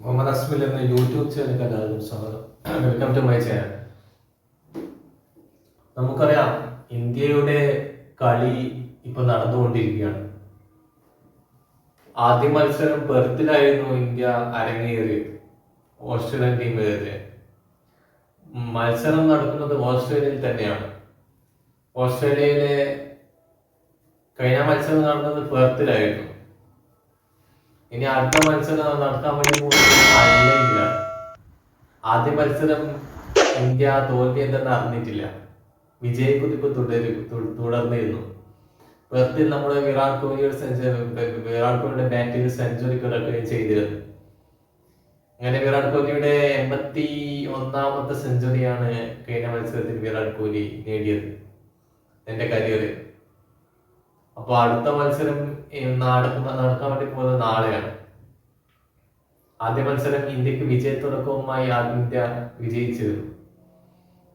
മുഹമ്മദ് അസ്മിൽ എന്ന യൂട്യൂബ് ചാനലിലേക്ക് എല്ലാവർക്കും സ്വാഗതം വെൽക്കം ടു മൈ ചാനൽ നമുക്കറിയാം ഇന്ത്യയുടെ കളി ഇപ്പൊ നടന്നുകൊണ്ടിരിക്കുകയാണ്. ആദ്യ മത്സരം പെർത്തിലായിരുന്നു ഇന്ത്യ അരങ്ങേറിയത് ഓസ്ട്രേലിയൻ ടീമിനെതിരെ മത്സരം നടക്കുന്നത് ഓസ്ട്രേലിയയിൽ തന്നെയാണ്. ഓസ്ട്രേലിയയിലെ കഴിഞ്ഞ മത്സരം നടന്നത് പെർത്തിലായിരുന്നു. ഇനി അടുത്ത മത്സരം നടത്താൻ വേണ്ടി ആദ്യ മത്സരം ഇന്ത്യ തോൽവി എന്തെന്ന് അറിഞ്ഞിട്ടില്ല വിജയക്കുതിപ്പ് തുടരും തുടർന്നിരുന്നു. വെറുതെ നമ്മുടെ വിരാട് കോഹ്ലിയുടെ സെഞ്ചുറി വിരാട് കോഹ്ലിയുടെ ബാറ്റിൽ സെഞ്ചുറി കിടക്കുകയും ചെയ്തിരുന്നു. അങ്ങനെ വിരാട് കോഹ്ലിയുടെ എൺപത്തി ഒന്നാമത്തെ സെഞ്ചുറിയാണ് കഴിഞ്ഞ മത്സരത്തിൽ വിരാട് കോഹ്ലി നേടിയത്. എന്റെ കരിയറിൽ. അപ്പൊ അടുത്ത മത്സരം നടക്കുന്ന നടക്കാൻ വേണ്ടി പോകുന്നത് നാളെയാണ്. ആദ്യ മത്സരം ഇന്ത്യയ്ക്ക് വിജയത്തുടക്കവുമായി ഇന്ത്യ വിജയിച്ചിരുന്നു.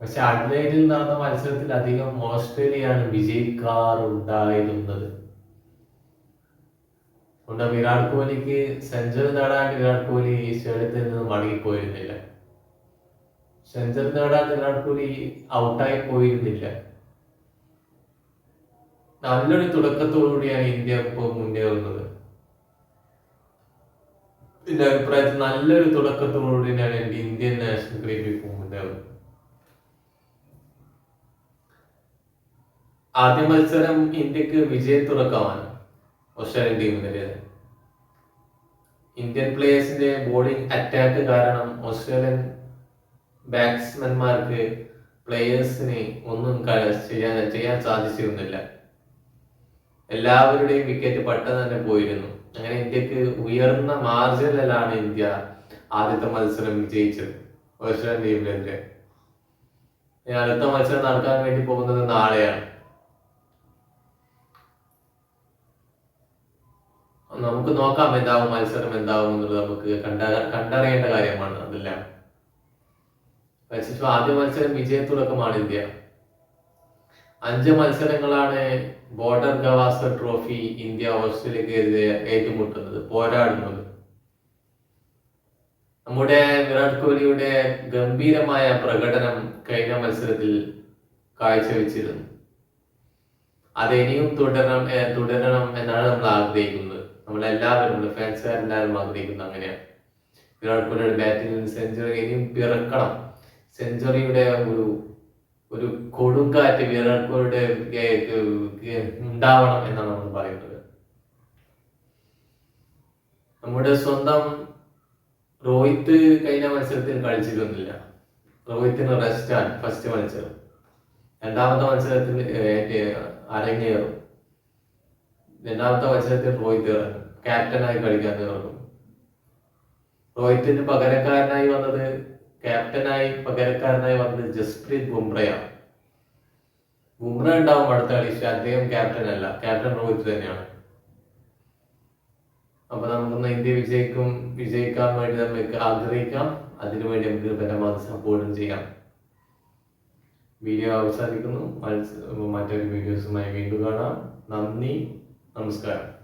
പക്ഷെ അഡ്ലൈഡിൽ നടന്ന മത്സരത്തിൽ അധികം ഓസ്ട്രേലിയയാണ് വിജയിക്കാറുണ്ടായിരുന്നത്. അതുകൊണ്ട് വിരാട് കോഹ്ലിക്ക് സെഞ്ചുറി നേടാൻ വിരാട് കോഹ്ലി ഈ സ്റ്റേഡിയത്തിൽ നിന്ന് മടങ്ങിപ്പോയിരുന്നില്ല. സെഞ്ചുറി നേടാൻ വിരാട് കോഹ്ലി ഔട്ടായി പോയിരുന്നില്ല. നല്ലൊരു തുടക്കത്തോടുകൂടിയാണ് ഇന്ത്യ ഇപ്പോൾ മുന്നേറുന്നത് എന്റെ അഭിപ്രായത്തിൽ നല്ലൊരു തുടക്കത്തോടുകൂടിയാണ് എന്റെ ഇന്ത്യൻ നാഷണൽ ക്രിക്കറ്റ് ഇപ്പോൾ മുന്നേറുന്നത് ആദ്യ മത്സരം ഇന്ത്യയ്ക്ക് വിജയത്തുടക്കമാണ് ഓസ്ട്രേലിയൻ ടീമിനെതിരെ ഇന്ത്യൻ പ്ലേയേഴ്സിന്റെ ബോളിംഗ് അറ്റാക്ക് കാരണം ഓസ്ട്രേലിയൻ ബാറ്റ്സ്മാൻമാർക്ക് പ്ലേയേഴ്സിന് ഒന്നും ചെയ്യാൻ ചെയ്യാൻ സാധിച്ചിരുന്നില്ല. എല്ലാവരുടെയും വിക്കറ്റ് പെട്ടെന്ന് തന്നെ പോയിരുന്നു. അങ്ങനെ ഇന്ത്യയ്ക്ക് ഉയർന്ന മാർജിനിലാണ് ഇന്ത്യ ആദ്യത്തെ മത്സരം വിജയിച്ചത് ഓസ്ട്രേലിയൻ ടീമിനെതിരെ. ഇനി അടുത്ത മത്സരം നടക്കാൻ വേണ്ടി പോകുന്നത് നാളെയാണ്. നമുക്ക് നോക്കാം എന്താവും മത്സരം എന്താവും എന്നുള്ളത് നമുക്ക് കണ്ട കണ്ടറിയേണ്ട കാര്യമാണ് അതെല്ലാം. ആദ്യ മത്സരം വിജയത്തുടക്കമാണ് ഇന്ത്യ. അഞ്ച് മത്സരങ്ങളാണ് ബോർഡർ ഗവാസ്കർ ട്രോഫി ഇന്ത്യ ഓസ്ട്രേലിയക്കെതിരെ ഏറ്റുമുട്ടുന്നത്. പോരാടുന്നത്. നമ്മുടെ വിരാട് കോഹ്ലിയുടെ ഗംഭീരമായ പ്രകടനം കഴിഞ്ഞ മത്സരത്തിൽ കാഴ്ചവെച്ചിരുന്നു. അത് ഇനിയും തുടരണം തുടരണം എന്നാണ് നമ്മൾ ആഗ്രഹിക്കുന്നത്. നമ്മളെല്ലാവരും നമ്മുടെ ഫാൻസുകാരെല്ലാവരും ആഗ്രഹിക്കുന്നത് അങ്ങനെയാണ്. വിരാട് കോഹ്ലിയുടെ ബാറ്റിംഗിൽ സെഞ്ചുറി ഇനിയും പിറക്കണം. സെഞ്ചുറിയുടെ ഒരു ഒരു കൊടുങ്കാറ്റ് ഗെ- ഉണ്ടാവണം എന്നാണ് നമ്മൾ പറയുന്നത്. നമ്മുടെ സ്വന്തം രോഹിത് കഴിഞ്ഞ മത്സരത്തിൽ കളിച്ചിരുന്നില്ല. രോഹിത്തിന് റെസ്റ്റാണ് ഫസ്റ്റ് മത്സരം. രണ്ടാമത്തെ മത്സരത്തിൽ അരങ്ങേറും. രണ്ടാമത്തെ മത്സരത്തിൽ രോഹിത് ഇറങ്ങും. ക്യാപ്റ്റനായി കളിക്കാൻ ഇറങ്ങും. രോഹിത്തിന് പകരക്കാരനായി വന്നത് ക്യാപ്റ്റനായി പകരക്കാരനായി വന്നത് ജസ്പ്രീത് ബുംറയാണ്. ബുംറ ഉണ്ടാവും അടുത്ത കളി പക്ഷെ അദ്ദേഹം ക്യാപ്റ്റൻ അല്ല ക്യാപ്റ്റൻ രോഹിത് തന്നെയാണ്. അപ്പൊ നമുക്കൊന്ന് ഇന്ത്യ വിജയിക്കും വിജയിക്കാൻ വേണ്ടി നമുക്ക് ആഗ്രഹിക്കാം. അതിനുവേണ്ടി നമുക്ക് പരമാവധി സപ്പോർട്ടും ചെയ്യാം. വീഡിയോ അവസാനിക്കുന്നു. മറ്റൊരു വീഡിയോസുമായി വീണ്ടും കാണാം. നന്ദി നമസ്കാരം.